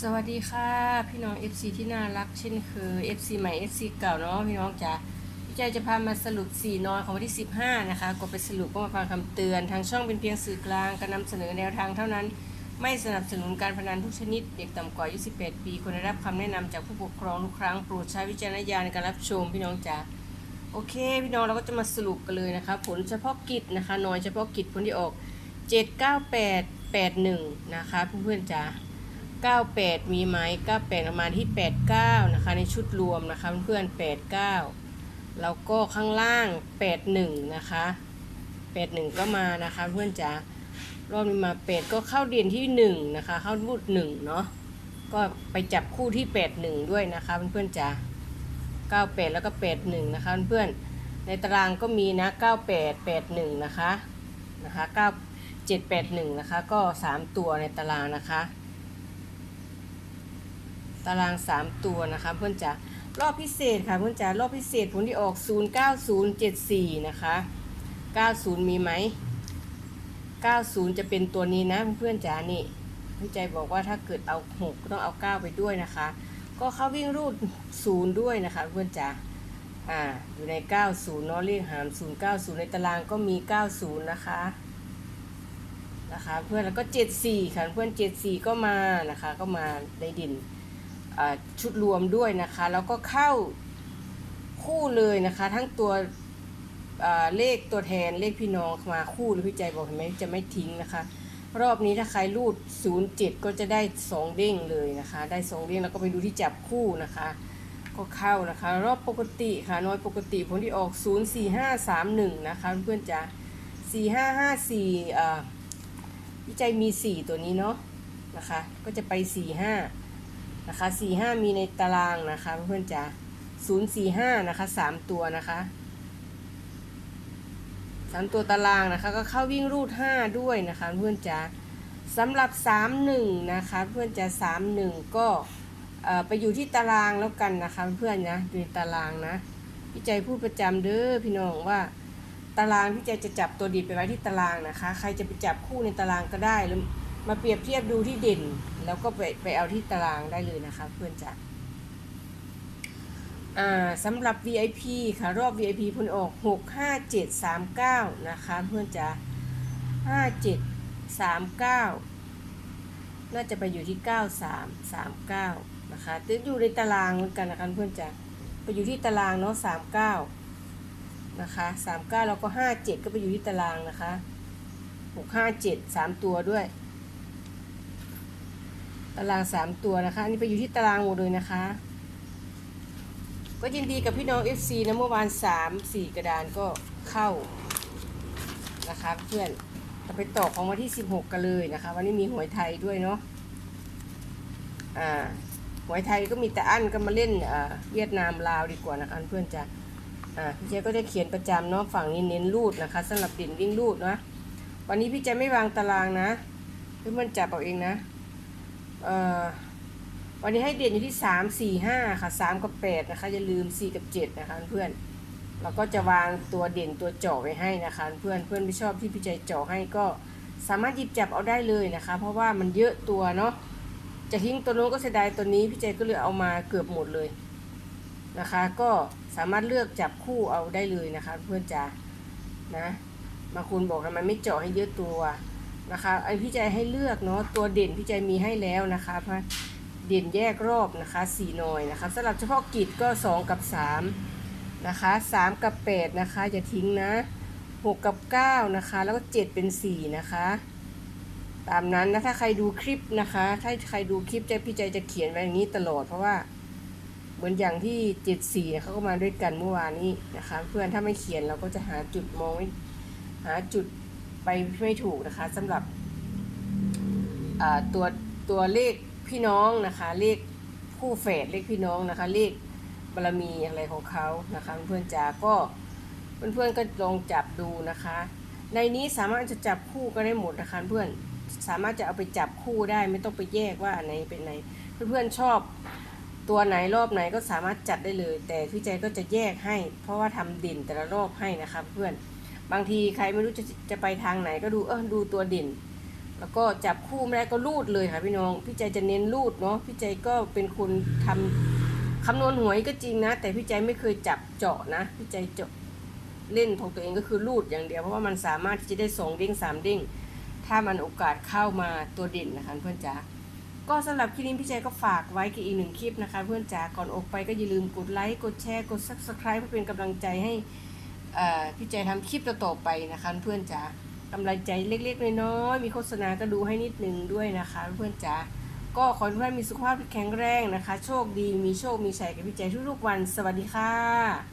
สวัสดีค่ะพี่น้อง FC ที่น่ารักเช่นเคย FC ใหม่ FC เก่าเนาะพี่น้องจ๋าพี่ใจจะพามาสรุป 4 นอนของวันที่ 15 นะคะกดไปสรุปก็มาฟังคำเตือน ทางช่องเป็นเพียงสื่อกลางการนำเสนอแนวทางเท่านั้น ไม่สนับสนุนการพนันทุกชนิด เด็กต่ำกว่าอายุ18 ปีควรได้รับคำแนะนำจากผู้ปกครองทุกครั้งโปรดใช้วิจารณญาณในการรับชมพี่น้องจ๋าโอเค พี่น้องเราก็จะมาสรุปกันเลยนะคะผลเฉพาะกิจนะคะนอยเฉพาะกิจผลที่ออก 79881 นะคะเพื่อนๆจ๋า 98 มีไหม98ประมาณที่ 89 นะคะ ในชุดรวมนะคะเพื่อนๆ89 แล้วก็ข้างล่าง 81 นะคะ 81 ก็มานะคะเพื่อนจ๋ารอบนี้มา8ก็เข้าเด่นที่ 1 นะคะ เข้ารูด1เนาะก็ไปจับคู่ที่81ด้วยนะคะเพื่อนๆจ๋า98แล้วก็81นะคะเพื่อนๆในตารางก็มีนะ98 81นะคะนะคะ9 781นะคะก็ 3 ตัวในตารางนะคะ ตาราง 3 ตัวนะคะเพื่อนจ๋ารอบพิเศษค่ะเพื่อนจ๋ารอบพิเศษผลที่ออก 09074 นะคะ 90 มีไหม 90 จะเป็นตัวนี้นะเพื่อนจ๋านี่พี่ใจบอกว่าถ้าเกิดเอา6ก็ต้องเอา 9 ไปด้วยนะคะ ก็เข้าวิ่งรูด 0 ด้วยนะคะเพื่อนจ๋าอ่าอยู่ใน 90เนาะเรียกหาม 090 ในตารางก็มี 90 นะคะนะคะเพื่อนแล้วก็ 74ค่ะเพื่อน 74 ก็มานะคะ ก็มาในดิน ชุดรวมด้วยนะคะ แล้วก็เข้าคู่เลยนะคะ ทั้งตัวเลขตัวแทนเลขพี่น้องมาคู่เลยพี่ใจบอกเห็นไหมจะไม่ทิ้งนะคะ รอบนี้ถ้าใครรูด 07 ก็จะได้ 2 เด้งเลยนะคะ ได้ 2 เด้งแล้วก็ไปดูที่จับคู่นะคะ ก็เข้านะคะ รอบปกติค่ะน้อยปกติผลที่ออก 04531 นะคะ เพื่อนจ๋า4554อ่าพี่ใจมี 4 ตัวนี้เนาะนะคะ ก็จะไป 45 นะคะสี่ห้ามีในตารางนะคะเพื่อนๆจ๋าศูนย์สี่ห้านะคะสามตัวนะคะสามตัวตารางนะคะก็เข้าวิ่งรูดห้าด้วยนะคะเพื่อนจ๋าสำหรับสามหนึ่งนะคะเพื่อนจ๋าสามหนึ่งก็ไปอยู่ที่ตารางแล้วกันนะคะเพื่อนนะอยู่ในตารางนะพี่ใจพูดประจำเด้อพี่น้องว่าตารางพี่ใจจะจับตัวดีไปไว้ที่ตารางนะคะ ใครจะไปจับคู่ในตารางก็ได้หรือ มาเปรียบเทียบดูที่เด่น แล้วก็ไปไปเอาที่ตารางได้เลยนะคะเพื่อนจ๋าอ่าสำหรับ VIP ค่ะ รอบ VIP ผลออก 6 5 7 3 9 นะคะเพื่อนจ๋า5 7 3 9 น่าจะไปอยู่ที่ 9 3 3 9 นะคะตึอยู่ในตารางเหมือนกันนะคะเพื่อนจ๋าไปอยู่ที่ตารางเนาะ3 9 นะคะ3 9 แล้วก็ 5 7 ก็ไปอยู่ที่ตารางนะคะ 6 5 7 3 ตัวด้วย ตารางสามตัวนะคะอันนี้ไปอยู่ที่ตารางหมดเลยนะคะ ก็ยินดีกับพี่น้อง FC นะเมื่อวานสามสี่กระดานก็เข้านะคะเพื่อนเราไปต่อของวันที่16กันเลยนะคะ วันนี้มีหวยไทยด้วยเนาะอ่าหวยไทยก็มีแต่อันก็มาเล่นอ่าเวียดนามลาวดีกว่านะคะเพื่อนจะอ่าพี่เจก็จะเขียนประจำเนาะฝั่งนี้เน้นรูดนะคะสำหรับเด่นวิ่งรูดนะวันนี้พี่เจไม่วางตารางนะเพื่อนๆจับเอาเองนะ เอ่อวันนี้ให้เด่นอยู่ที่สามสี่ห้าค่ะสามกับแปดนะคะอย่าลืมสี่กับเจ็ดนะคะเพื่อนเราก็จะวางตัวเด่นตัวเจาะไว้ให้นะคะเพื่อนเพื่อนไม่ชอบที่พี่ใจเจาะให้ก็สามารถหยิบจับเอาได้เลยนะคะ เพราะว่ามันเยอะตัวเนาะจะทิ้งตัวโน้นก็เสียดายตัวนี้พี่ใจก็เลยเอามาเกือบหมดเลยนะคะ ก็สามารถเลือกจับคู่เอาได้เลยนะคะ เพื่อนจ๋านะบางคนบอกทำไมไม่เจาะให้เยอะตัว นะคะไอพี่ใจให้เลือกเนาะตัวเด่นพี่ใจมีให้แล้วนะคะเพราเด่นแยกรอบนะคะสี่หน่อยนะคะสำหรับเฉพาะกิจก็ 2 กับ3นะคะ3กับ8นะคะอย่าทิ้งนะ 6 กับ9นะคะแล้วก็ 7 เป็น 4 นะคะ ตามนั้นนะถ้าใครดูคลิปนะคะ ถ้าใครดูคลิปใจพี่ใจจะเขียนไว้อย่างนี้ตลอดเพราะว่าเหมือนอย่างที่ 74เขาก็มาด้วยกันเมื่อวานนี้นะคะ เพื่อนถ้าไม่เขียนเราก็จะหาจุดมองไม่หาจุด ไปไม่ถูกนะคะสำหรับตัวตัวเลขพี่น้องนะคะเลขคู่แฝดเลขพี่น้องนะคะเลขบารมีอะไรของเขานะคะเพื่อนๆจาก็เพื่อนๆก็ลองจับดูนะคะ ในนี้สามารถจะจับคู่กันได้หมดนะคะเพื่อนสามารถจะเอาไปจับคู่ได้ไม่ต้องไปแยกว่าอันไหนเป็นไหนเพื่อนๆชอบตัวไหนรอบไหนก็สามารถจัดได้เลย แต่พี่ใจก็จะแยกให้ เพราะว่าทำเด่นแต่ละรอบให้นะคะเพื่อน บางทีใครไม่รู้จะจะไปทางไหนก็ดูเออดูตัวเด่น แล้วก็จับคู่ไม่ได้ก็รูดเลยค่ะพี่น้อง พี่ใจจะเน้นรูดเนาะพี่ใจก็เป็นคนทำคำนวณหวยก็จริงนะ แต่พี่ใจไม่เคยจับเจาะนะ พี่ใจเจาะเล่นของตัวเองก็คือรูดอย่างเดียวเพราะว่ามันสามารถที่จะได้สองเด้งสามเด้งถ้ามันโอกาสเข้ามาตัวเด่นนะคะเพื่อนจ๋าก็สำหรับคลิปนี้พี่ใจก็ฝากไว้กับอีกหนึ่งคลิปนะคะ เพื่อนจ๋าก่อนออกไปก็อย่าลืมกดไลค์กดแชร์กด subscribe เพื่อเป็นกำลังใจให้ พี่ใจทำคลิปต่อๆไปนะคะ เพื่อนจ๋ากำลังใจเล็กๆน้อยๆมีโฆษณาก็ดูให้นิดนึงด้วยนะคะ เพื่อนจ๋าก็ขอให้ทุกท่านมีสุขภาพที่แข็งแรงนะคะ โชคดีมีโชคมีชัยกับพี่ใจทุกๆวัน สวัสดีค่ะ